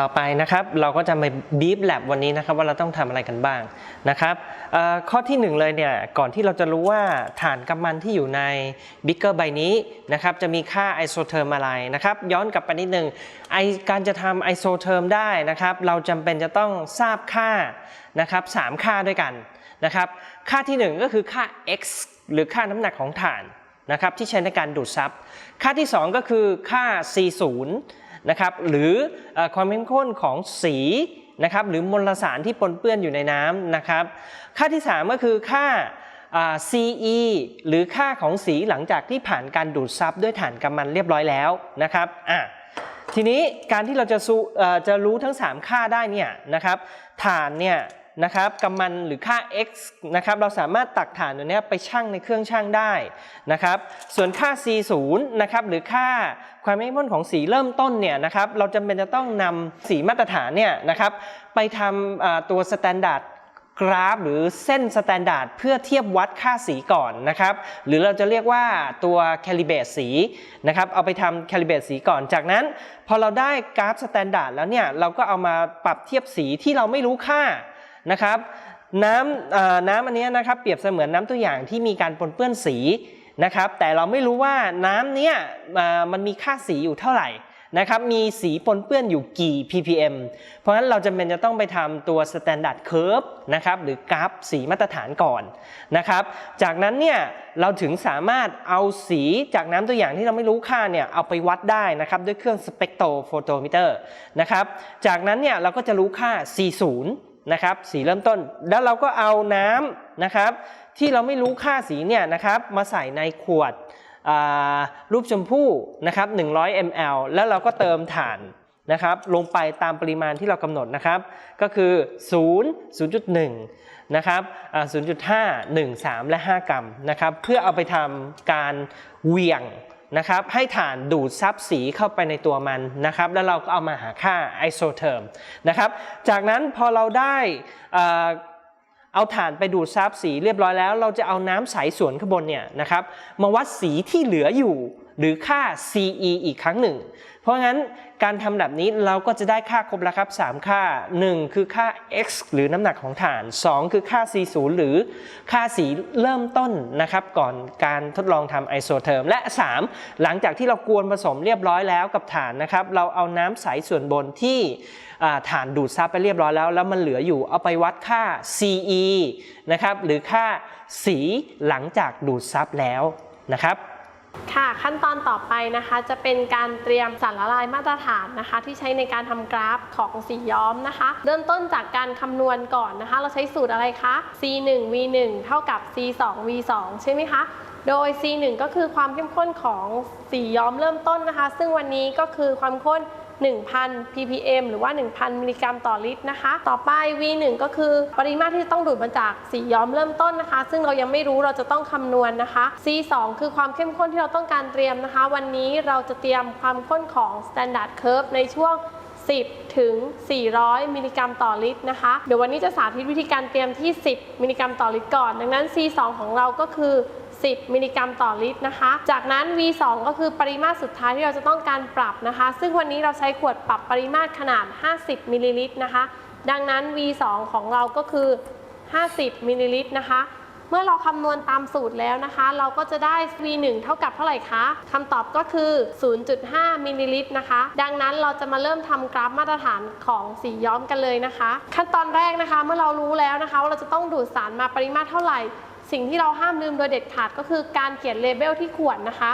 ต่อไปนะครับเราก็จะมาบีฟแลบวันนี้นะครับว่าเราต้องทำอะไรกันบ้างนะครับข้อที่หนึ่งเลยเนี่ยก่อนที่เราจะรู้ว่าฐานกำมันที่อยู่ในบิ๊กเกอร์ใบนี้นะครับจะมีค่าไอโซเทอร์มอะไรนะครับย้อนกลับไปนิดนึงไอการจะทำไอโซเทอร์มได้นะครับเราจำเป็นจะต้องทราบค่านะครับสามค่าด้วยกันนะครับค่าที่หนึ่งก็คือค่า x หรือค่าน้ำหนักของฐาน นะครับที่ใช้ในการดูดซับ ค่าที่สองก็คือค่า c0 นะครับหรือความเข้มข้นของสีนะครับหรือมลสารที่ปนเปื้อนอยู่ในน้ำนะครับค่าที่ 3 ก็คือค่า CE หรือค่าของสีหลังจากที่ผ่านการดูดซับด้วยฐานกำมันเรียบร้อยแล้วนะครับอะทีนี้การที่เราจะจะรู้ทั้ง 3 ค่าได้เนี่ยนะครับฐานเนี่ย นะครับกำมันหรือค่า x นะครับเราสามารถตักฐานตัวนี้ไปชั่งในเครื่องชั่งได้นะครับส่วนค่า C0 นะครับหรือค่าความเข้มข้นของสีเริ่มต้นเนี่ยนะครับเราจำเป็นจะต้องนำสีมาตรฐานเนี่ยนะครับไปทำตัวสแตนดาร์ดกราฟหรือเส้นสแตนดาร์ดเพื่อเทียบวัดค่าสีก่อนนะครับหรือเราจะเรียกว่าตัวแคลิเบตสีนะครับเอาไปทำแคลิเบตสีก่อนจากนั้น พอเราได้กราฟสแตนดาร์ดแล้วเนี่ยเราก็เอามาปรับเทียบสีที่เราไม่รู้ค่า นะครับน้ำน้ำอันนี้นะครับเปรียบเสมือนน้ำตัวอย่างที่มีการปนเปื้อนสีนะครับ แต่เราไม่รู้ว่าน้ำเนี้ยมันมีค่าสีอยู่เท่าไหร่นะครับมีสีปนเปื้อนอยู่กี่ ppm เพราะฉะนั้นเราจำเป็นจะต้องไปทำตัว standard curve นะครับหรือกราฟสีมาตรฐานก่อนนะครับจากนั้นเนี่ยเราถึงสามารถเอาสีจากน้ำตัวอย่างที่เราไม่รู้ค่าเนี่ยเอาไปวัดได้นะครับด้วยเครื่อง spectrophotometer นะครับจากนั้นเนี่ยเราก็จะรู้ค่า C0 นะครับสีเริ่มต้นแล้วเราก็เอาน้ำนะครับที่เราไม่รู้ค่าสีเนี่ยนะครับมาใส่ในขวดรูปชมพู่นะครับ100 ml แล้วเราก็เติมถ่านนะครับลงไปตามปริมาณที่เรากำหนดนะครับก็คือ 0 0.1นะครับ0.5 1 3 และ 5 กรัมนะครับเพื่อเอาไปทำการเหวี่ยง นะครับให้ฐานดูดซับสีเข้าไปในตัวมันนะครับแล้วเราก็เอามาหาค่าไอโซเทอร์มนะครับจากนั้นพอเราได้เอาฐานไปดูดซับสีเรียบร้อยแล้ว เราจะเอาน้ำใสส่วนข้างบนเนี่ยนะครับมาวัดสีที่เหลืออยู่ หรือค่า CE อีกครั้งหนึ่ง เพราะงั้นการทำแบบนี้เราก็จะได้ค่าครบแล้วครับ 3 ค่า 1 คือค่า x หรือน้ำหนักของฐาน 2 คือค่า C0 หรือค่าสีเริ่มต้นนะครับก่อนการทดลองทำไอโซเทอร์มและ 3 หลังจากที่เรากวนผสมเรียบร้อยแล้วกับฐานนะครับ เราเอาน้ำใสส่วนบนที่ฐานดูดซับไปเรียบร้อยแล้ว แล้วมันเหลืออยู่เอาไปวัดค่า CE นะครับหรือค่าสีหลังจากดูดซับแล้วนะครับ ค่ะขั้นตอนต่อไปนะคะจะเป็นการเตรียมสารละลายมาตรฐานนะคะ ที่ใช้ในการทำกราฟของสีย้อมนะคะ เริ่มต้นจากการคำนวณก่อนนะคะ เราใช้สูตรอะไรคะ c1 v1 เท่ากับ c2 v2 ใช่ไหมคะโดย c1 ก็คือความเข้มข้นของสีย้อมเริ่มต้นนะคะ ซึ่งวันนี้ก็คือความข้น 1,000 ppm หรือว่า 1,000 มิลลิกรัมต่อลิตรนะคะ ต่อไป V1 ก็คือปริมาตรที่ต้องดูดมาจากสีย้อมเริ่มต้นนะคะ ซึ่งเรายังไม่รู้เราจะต้องคำนวณนะคะ C2 คือความเข้มข้นที่เราต้องการเตรียมนะคะ วันนี้เราจะเตรียมความข้นของ Standard Curve ในช่วง10 ถึง 400 มิลลิกรัมต่อลิตรนะคะ เดี๋ยววันนี้จะสาธิตวิธีการเตรียมที่ 10 มิลลิกรัมต่อลิตรก่อน ดังนั้น C2 ของเราก็คือ 10 มิลลิกรัมต่อลิตรนะคะ จากนั้น V2 ก็คือปริมาตรสุดท้ายที่เราจะต้องการปรับนะคะ ซึ่งวันนี้เราใช้ขวดปรับปริมาตรขนาด 50 มิลลิลิตรนะคะ ดังนั้น V2 ของเราก็คือ 50 มิลลิลิตรนะคะเมื่อเราคำนวณตามสูตรแล้วนะคะ เราก็จะได้ V1 เท่ากับเท่าไหร่คะคำตอบก็คือ 0.5 มิลลิลิตรนะคะ ดังนั้นเราจะมาเริ่มทำกราฟมาตรฐานของสีย้อมกันเลยนะคะ ขั้นตอนแรกนะคะ เมื่อเรารู้แล้วนะคะว่าเราจะต้องดูดสารมาปริมาตรเท่าไหร่ สิ่งที่เราห้ามลืมโดยเด็ดขาดก็คือการเขียนเลเบลที่ขวดนะคะ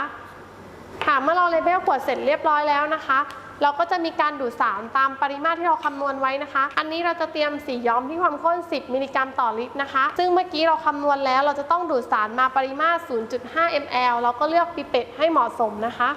ค่ะเมื่อเราเลเบลขวดเสร็จเรียบร้อยแล้วนะคะ เราก็จะมีการดูดสารตามปริมาตรที่เราคำนวณไว้นะคะ อันนี้เราจะเตรียมสีย้อมที่ความข้น 10 มิลลิกรัมต่อลิตรนะคะ ซึ่งเมื่อกี้เราคำนวณแล้วเราจะต้องดูดสารมาปริมาตร 0.5 ml เราก็เลือกปิเป็ดให้เหมาะสมนะคะ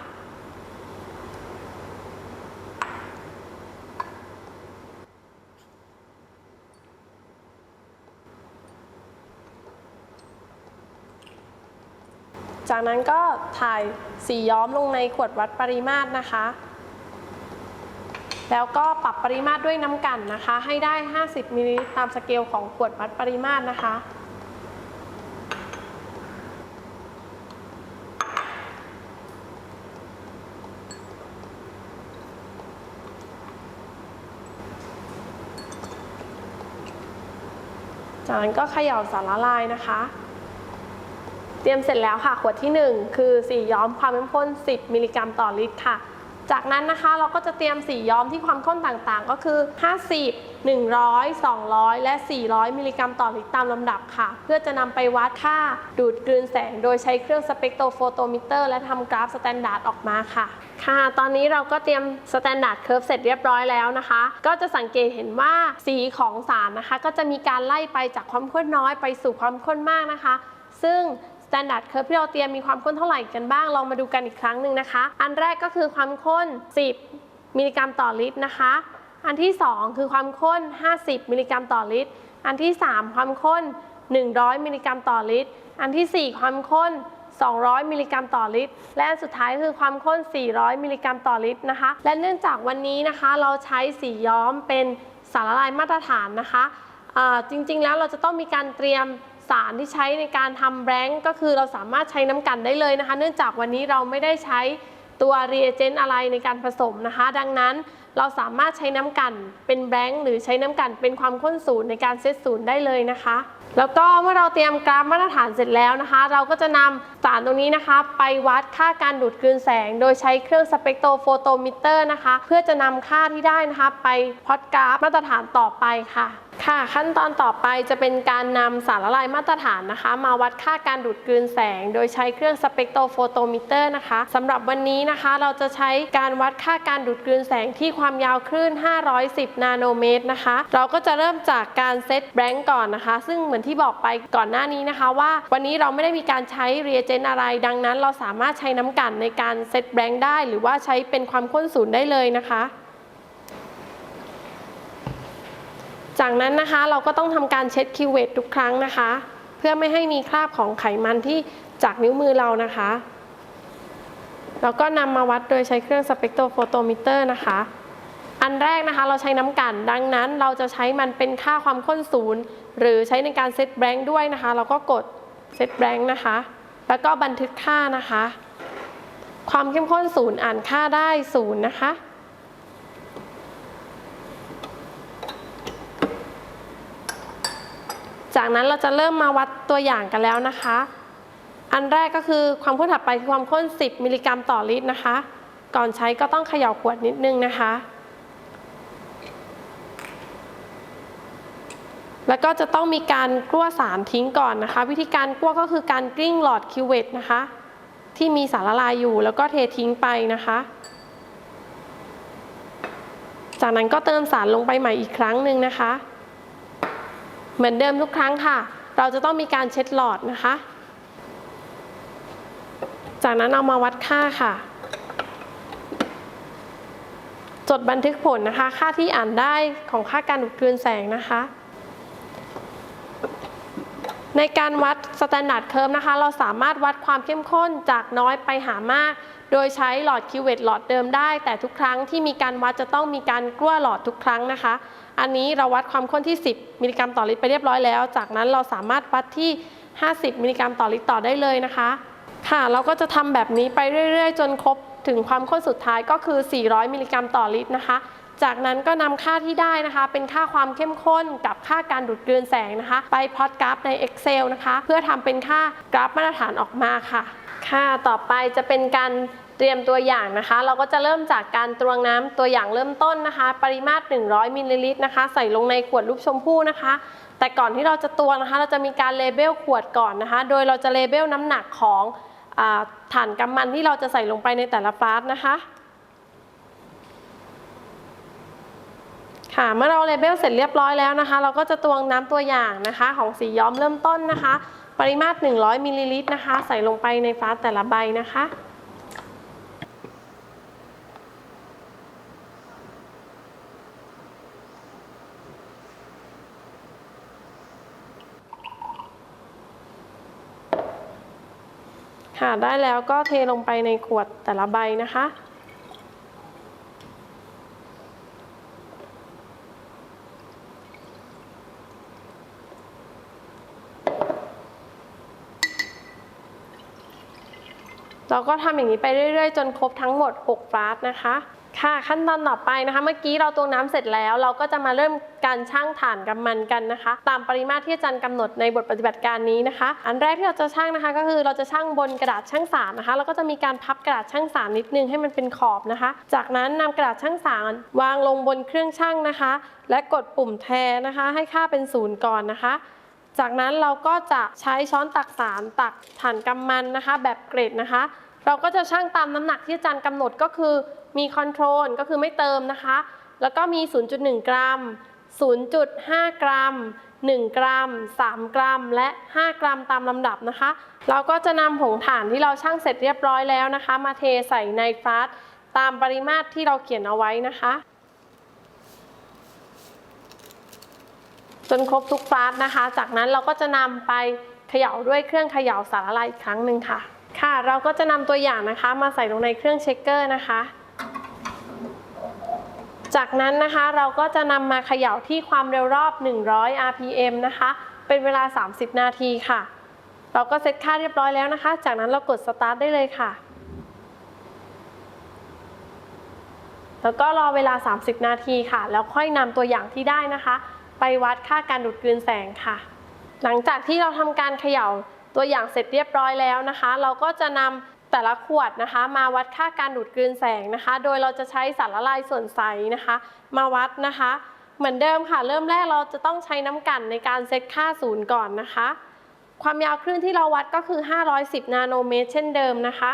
จากนั้นก็ถ่ายสีย้อมลงในขวดวัดปริมาตรนะคะ แล้วก็ปรับปริมาตรด้วยน้ำกันนะคะ ให้ได้ 50มิลลิลิตรตามสเกลของขวดวัดปริมาตรนะคะ จากนั้นก็เขย่าสารละลายนะคะ เตรียมเสร็จแล้วค่ะขวดที่ 1 คือสีย้อมความเข้มข้น 10 มิลลิกรัมต่อลิตรค่ะ จากนั้นนะคะเราก็จะเตรียมสีย้อมที่ความข้นต่างๆ ก็คือ 50 100 200 และ 400 มิลลิกรัมต่อลิตรตามลำดับค่ะ เพื่อจะนำไปวัดค่าดูดกลืนแสง โดยใช้เครื่องสเปกโทรโฟโตมิเตอร์และทำกราฟสแตนดาร์ดออกมาค่ะ ค่ะ ตอนนี้เราก็เตรียมสแตนดาร์ดเคิร์ฟเสร็จเรียบร้อยแล้วนะคะ ก็จะสังเกตเห็นว่าสีของสารนะคะ ก็จะมีการไล่ไปจากความข้นน้อยไปสู่ความข้นมากนะคะ ซึ่ง Standard Curve ที่เราเตรียมมีความข้นเท่าไหร่กันบ้าง ลองมาดูกันอีกครั้งหนึ่งนะคะ อันแรกก็คือความข้น 10 มิลลิกรัมต่อลิตรนะคะ อันที่ 2 คือความข้น 50 มิลลิกรัมต่อลิตร อันที่ 3 ความข้น 100 มิลลิกรัมต่อลิตร อันทีสี่4 ความข้น200 มิลลิกรัมต่อลิตร และอันสุดท้ายคือความข้น 400 มิลลิกรัมต่อลิตรนะคะ และเนื่องจากวันนี้นะคะ เราใช้สีย้อมเป็นสารละลายมาตรฐานนะคะจริงๆ แล้วเราจะต้องมีการเตรียม สารที่ใช้ในการทำแบงก์ก็คือเราสามารถใช้น้ำกันได้เลยนะคะ เนื่องจากวันนี้เราไม่ได้ใช้ตัวเรีเอเจนต์อะไรในการผสมนะคะ ดังนั้นเราสามารถใช้น้ำกันเป็นแบงก์หรือใช้น้ำกันเป็นความข้นศูนย์ในการเซตศูนย์ได้เลยนะคะ แล้วก็เมื่อเราเตรียมกราฟมาตรฐานเสร็จแล้วนะคะ เราก็จะนำสารตรงนี้นะคะ ไปวัดค่าการดูดกลืนแสง โดยใช้เครื่องสเปกโทรโฟโตมิเตอร์นะคะ เพื่อจะนำค่าที่ได้นะคะ ไปพอตกราฟมาตรฐานต่อไปค่ะ ค่ะ ขั้นตอนต่อไปจะเป็นการนำสารละลายมาตรฐานนะคะ มาวัดค่าการดูดกลืนแสง โดยใช้เครื่องสเปกโทรโฟโตมิเตอร์นะคะสำหรับวันนี้นะคะ เราจะใช้การวัดค่าการดูดกลืนแสงที่ความยาวคลื่น 510 นาโนเมตรนะคะ เราก็จะเริ่มจากการเซตแบงก์ก่อนนะคะ ซึ่งเหมือนที่บอกไปก่อนหน้านี้นะคะว่า วันนี้เราไม่ได้มีการใช้เรียเจนอะไร ดังนั้นเราสามารถใช้น้ำกันในการเซตแบงก์ได้ หรือว่าใช้เป็นความข้นศูนย์ได้เลยนะคะจากนั้นนะคะเราก็ต้องทำการเช็ดคิวเวตทุกครั้งนะคะ เพื่อไม่ให้มีคราบของไขมันที่จากนิ้วมือเรานะคะ แล้วก็นำมาวัดโดยใช้เครื่องสเปกโทรโฟโตมิเตอร์นะคะ อันแรกนะคะเราใช้น้ำกัน ดังนั้นเราจะใช้มันเป็นค่าความข้นศูนย์ หรือใช้ในการเซตแบงค์ด้วยนะคะ เราก็กดเซตแบงค์นะคะ แล้วก็บันทึกค่านะคะ ความเข้มข้นศูนย์อ่านค่าได้ศูนย์นะคะจากนั้นเราจะเริ่มมาวัดตัวอย่างกันแล้วนะคะ อันแรกก็คือความข้นถัดไปคือความข้น 10 มิลลิกรัมต่อลิตรนะคะ ก่อนใช้ก็ต้องเขย่าขวดนิดนึงนะคะ แล้วก็จะต้องมีการกลั้วสารทิ้งก่อนนะคะ วิธีการกลั้วก็คือการกลิ้งหลอดคิวเวตนะคะ ที่มีสารละลายอยู่แล้วก็เททิ้งไปนะคะ จากนั้นก็เติมสารลงไปใหม่อีกครั้งหนึ่งนะคะ เหมือนเดิมทุกครั้งค่ะ เราจะต้องมีการเช็ดหลอดนะคะ จากนั้นเอามาวัดค่าค่ะ จดบันทึกผลนะคะ ค่าที่อ่านได้ของค่าการดูดกลืนแสงนะคะ ในการวัดสแตนดาร์ดเคิร์ฟนะคะ เราสามารถวัดความเข้มข้นจากน้อยไปหามาก โดยใช้หลอดคิวเวตหลอดเดิมได้ แต่ทุกครั้งที่มีการวัดจะต้องมีการกลั้วหลอดทุกครั้งนะคะ อันนี้เราวัดความข้นที่ 10 มิลลิกรัมต่อลิตรไปเรียบร้อยแล้ว จากนั้นเราสามารถวัดที่ 50 มิลลิกรัมต่อลิตรต่อได้เลยนะคะ ค่ะ เราก็จะทำแบบนี้ไปเรื่อย ๆ จนครบถึงความข้นสุดท้ายก็คือ 400 มิลลิกรัมต่อลิตรนะคะ จากนั้นก็นำค่าที่ได้นะคะ เป็นค่าความเข้มข้นกับค่าการดูดกลืนแสงนะคะ ไปพลอตกราฟใน Excel นะคะ เพื่อทำเป็นค่ากราฟมาตรฐานออกมาค่ะ ค่ะต่อไปจะเป็นการเตรียมตัวอย่างนะคะ เราก็จะเริ่มจากการตวงน้ำตัวอย่างเริ่มต้นนะคะ ปริมาตร 100มิลลิลิตรนะคะ ใส่ลงในขวดรูปชมพู่นะคะ แต่ก่อนที่เราจะตวงนะคะ เราจะมีการเลเบลขวดก่อนนะคะ โดยเราจะเลเบลน้ำหนักของฐานกำมันที่เราจะใส่ลงไปในแต่ละฟาสนะคะ ค่ะเมื่อเราเลเบลเสร็จเรียบร้อยแล้วนะคะ เราก็จะตวงน้ำตัวอย่างนะคะ ของสีย้อมเริ่มต้นนะคะ ปริมาตร 100มิลลิลิตรนะคะ ใส่ลงไปในฟ้าแต่ละใบนะคะค่ะได้แล้วก็เทลงไปในขวดแต่ละใบนะคะ เราก็ทำอย่างนี้ไปเรื่อยๆ จนครบทั้งหมด 6 ฟาสนะคะ ค่ะขั้นตอนต่อไปนะคะ เมื่อกี้เราตวงน้ำเสร็จแล้ว เราก็จะมาเริ่มการชั่งฐานกำมันกันนะคะ ตามปริมาตรที่อาจารย์กำหนดในบทปฏิบัติการนี้นะคะ อันแรกที่เราจะชั่งนะคะ ก็คือเราจะชั่งบนกระดาษชั่งสารนะคะแล้วก็จะมีการพับกระดาษชั่งสารนิดนึงให้มันเป็นขอบนะคะ จากนั้นนำกระดาษชั่งสารวางลงบนเครื่องชั่งนะคะ และกดปุ่มแทนนะคะ ให้ค่าเป็นศูนย์ก่อนนะคะจากนั้นเราก็จะใช้ช้อนตักสารตักฐานกำมันนะคะ แบบเกรดนะคะ เราก็จะชั่งตามน้ำหนักที่อาจารย์กำหนดก็คือมีคอนโทรลก็คือไม่เติมนะคะ แล้วก็มี 0.1 กรัม 0.5 กรัม 1 กรัม 3 กรัม และ 5 กรัมตามลำดับนะคะ เราก็จะนำผงถ่านที่เราชั่งเสร็จเรียบร้อยแล้วนะคะ มาเทใส่ในฟลาสก์ตามปริมาตรที่เราเขียนเอาไว้นะคะ จนครบทุกฟลาสก์นะคะ จากนั้นเราก็จะนำไปเขย่าด้วยเครื่องเขย่าสารละลายอีกครั้งหนึ่งค่ะ ค่ะ เราก็จะนำตัวอย่างนะคะ มาใส่ลงในเครื่องเช็คเกอร์นะคะ จากนั้นนะคะเราก็จะนำมาเขย่าที่ความเร็วรอบ 100 rpm นะคะ เป็นเวลา 30 นาทีค่ะ เราก็เซตค่าเรียบร้อยแล้วนะคะ จากนั้นเรากดสตาร์ทได้เลยค่ะ แล้วก็รอเวลา 30 นาทีค่ะ แล้วค่อยนำตัวอย่างที่ได้นะคะ ไปวัดค่าการดูดกลืนแสงค่ะ หลังจากที่เราทำการเขย่า ตัวอย่างเสร็จเรียบร้อยแล้วนะคะ เราก็จะนำแต่ละขวดนะคะมาวัดค่าการดูดกลืนแสงนะคะ โดยเราจะใช้สารละลายส่วนใสนะคะ มาวัดนะคะ เหมือนเดิมค่ะ เริ่มแรกเราจะต้องใช้น้ำกันในการเซตค่าศูนย์ก่อนนะคะ ความยาวคลื่นที่เราวัดก็คือ 510 นาโนเมตร เช่นเดิมนะคะ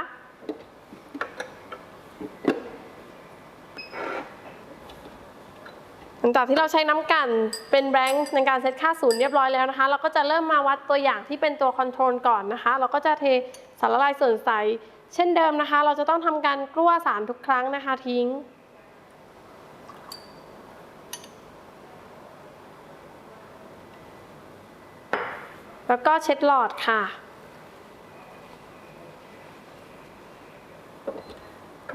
ลังจากที่เราใช้น้ำกันเป็นแบงค์ในการเซตค่าศูนย์เรียบร้อยแล้วนะคะ เราก็จะเริ่มมาวัดตัวอย่างที่เป็นตัวคอนโทรลก่อนนะคะ เราก็จะเทสารละลายส่วนใส เช่นเดิมนะคะ เราจะต้องทำการกลั้วสารทุกครั้งนะคะทิ้ง แล้วก็เช็ดหลอดค่ะ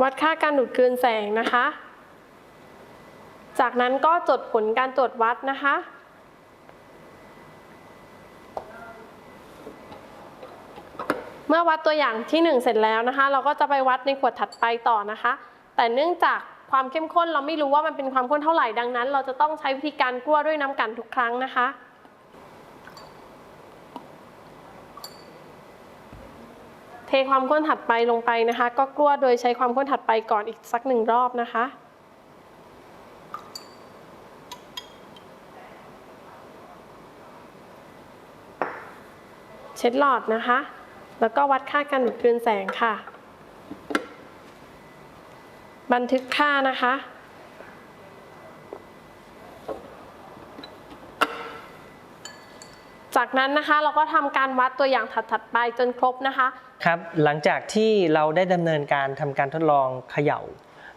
วัดค่าการดูดกลืนแสงนะคะ จากนั้นก็จดผลการตรวจวัดนะคะ เมื่อวัดตัวอย่างที่ 1 เสร็จแล้วนะคะ เราก็จะไปวัดในขวดถัดไปต่อนะคะ แต่เนื่องจากความเข้มข้นเราไม่รู้ว่ามันเป็นความข้นเท่าไหร่ดังนั้น เราจะต้องใช้วิธีการกลั้วด้วยน้ำกันทุกครั้งนะคะเทความข้นถัดไปลงไปนะคะ ก็กลั้วโดยใช้ความข้นถัดไปก่อนอีกสักหนึ่งรอบนะคะ ช็ดหลอดนะคะ แล้วก็วัดค่าการดูดกลืนแสงค่ะ บันทึกค่านะคะ จากนั้นนะคะเราก็ทำการวัดตัวอย่างถัดๆไปจนครบนะคะ ครับ หลังจากที่เราได้ดำเนินการทำการทดลองเขย่า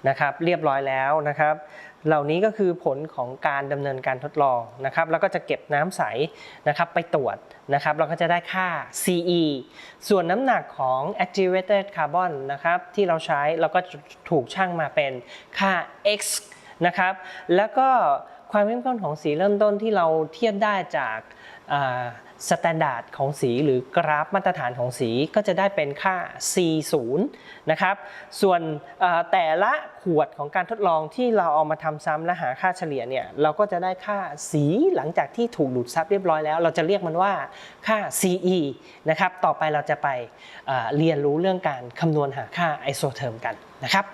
นะครับเรียบร้อยแล้วนะครับ เหล่านี้ก็คือผลของการดำเนินการทดลองนะครับ แล้วก็จะเก็บน้ำใสนะครับไปตรวจนะครับ เราก็จะได้ค่า CE ส่วนน้ำหนักของ activated carbon นะครับที่เราใช้เราก็ถูกชั่งมาเป็นค่า X นะครับ แล้วก็ความเข้มข้นของสีเริ่มต้นที่เราเทียบได้จาก สแตนดาร์ดของสีหรือกราฟมาตรฐานของสีก็จะได้เป็นค่า C0 นะครับ ส่วนแต่ละขวดของการทดลองที่เราเอามาทำซ้ำและหาค่าเฉลี่ยเนี่ยเราก็จะได้ค่าสีหลังจากที่ถูกดูดซับเรียบร้อยแล้ว เราจะเรียกมันว่าค่า CE นะครับ ต่อไปเราจะไปเเรียนรู้เรื่องการคำนวณหาค่าไอโซเทอร์มกันนะครับ